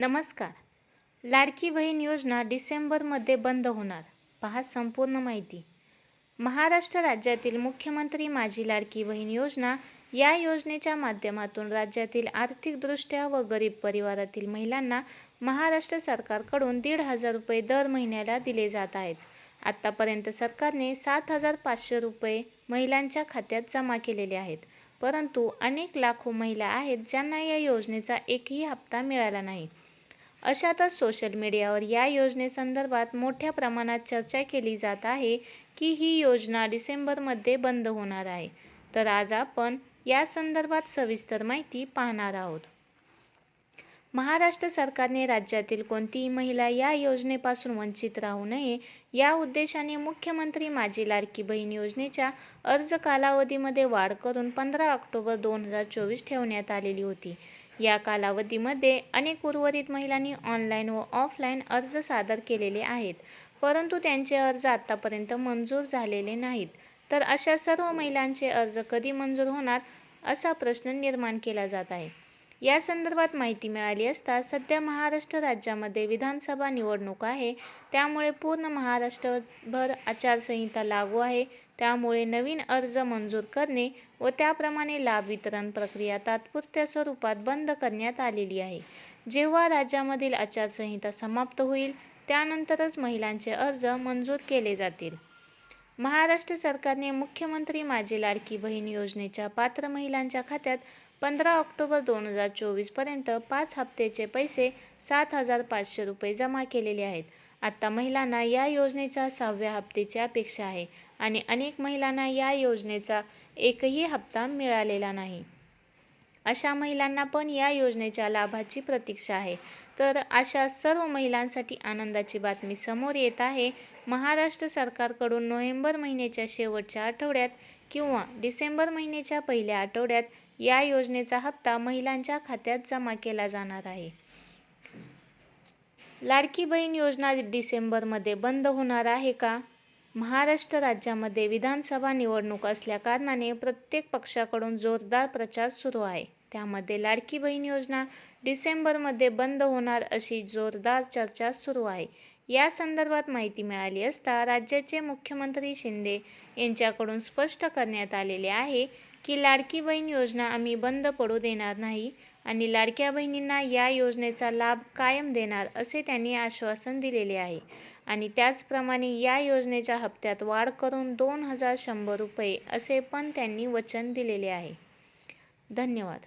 नमस्कार. लाडकी बहीण योजना डिसेंबरमध्ये बंद होणार. पहा संपूर्ण माहिती. महाराष्ट्र राज्यातील मुख्यमंत्री माझी लाडकी बहीण योजना या योजनेच्या माध्यमातून राज्यातील आर्थिकदृष्ट्या व गरीब परिवारातील महिलांना महाराष्ट्र सरकारकडून दीड हजार रुपये दर महिन्याला दिले जात आहेत. आत्तापर्यंत सरकारने सात हजार पाचशे रुपये महिलांच्या खात्यात जमा केलेले आहेत. परंतु अनेक लाखो महिला आहेत ज्यांना या योजनेचा एकही हप्ता मिळाला नाही. अशातच सोशल मीडियावर या योजनेसंदर्भात मोठ्या प्रमाणात चर्चा केली जात आहे की ही योजना डिसेंबरमध्ये बंद होणार आहे. तर आज आपण या संदर्भात सविस्तर माहिती पाहणार आहोत. महाराष्ट्र सरकारने राज्यातील कोणतीही महिला या योजनेपासून वंचित राहू नये या उद्देशाने मुख्यमंत्री माझी लाडकी बहीण योजनेच्या अर्ज कालावधीमध्ये वाढ करून पंधरा ऑक्टोबर दोन हजार चोवीस ठेवण्यात आलेली होती. या कालावधीमध्ये अनेक उर्वरित महिलांनी ऑनलाईन व ऑफलाईन अर्ज सादर केलेले आहेत. परंतु त्यांचे अर्ज आतापर्यंत मंजूर झालेले नाहीत. तर अशा सर्व महिलांचे अर्ज कधी मंजूर होणार असा प्रश्न निर्माण केला जात आहे. या संदर्भात माहिती मिळाली असता सध्या महाराष्ट्र राज्यामध्ये विधानसभा निवडणूक आहे. त्यामुळे पूर्ण महाराष्ट्रभर आचारसंहिता लागू आहे. त्यामुळे नवीन अर्ज मंजूर करणे व त्याप्रमाणे लाभ वितरण प्रक्रिया तात्पुरत्या स्वरूपात बंद करण्यात आलेली आहे. जेव्हा राज्यामधील आचारसंहिता समाप्त होईल त्यानंतरच महिलांचे अर्ज मंजूर केले जातील. महाराष्ट्र सरकारने मुख्यमंत्री माझी लाडकी बहीण योजनेच्या पात्र महिलांच्या खात्यात पंधरा ऑक्टोबर दोन हजार चोवीसपर्यंत पाच हप्त्याचे पैसे सात हजार पाचशे रुपये जमा केलेले आहेत. आता महिलांना या योजनेच्या सहाव्या हप्त्याची अपेक्षा आहे आणि अनेक महिलांना या योजनेचा एकही हप्ता मिळालेला नाही. अशा महिलांना पण या योजनेच्या लाभाची प्रतीक्षा आहे. तर अशा सर्व महिलांसाठी आनंदाची बातमी समोर येत आहे. महाराष्ट्र सरकारकडून नोव्हेंबर महिन्याच्या शेवटच्या आठवड्यात किंवा डिसेंबर महिन्याच्या पहिल्या आठवड्यात या योजनेचा हप्ता महिलांच्या खात्यात जमा केला जाणार आहे. लाडकी बहीण योजना डिसेंबरमध्ये बंद होणार आहे का? महाराष्ट्र राज्यामध्ये विधानसभा निवडणूक असल्याकारणाने प्रत्येक पक्षाकडून जोरदार प्रचार सुरू आहे. त्यामध्ये लाडकी बहीण योजना डिसेंबरमध्ये बंद होणार अशी जोरदार चर्चा सुरू आहे. या संदर्भात माहिती मिळाली असता राज्याचे मुख्यमंत्री शिंदे यांच्याकडून स्पष्ट करण्यात आलेले आहे की लाडकी बहीण योजना आम्ही बंद पडू देणार नाही आणि लाडक्या बहिणींना या योजनेचा लाभ कायम देणार असे त्यांनी आश्वासन दिलेले आहे. आणि त्याचप्रमाणे या योजनेच्या हप्त्यात वाढ करून दोन हजार शंभर रुपये असे पण त्यांनी वचन दिलेले आहे. धन्यवाद.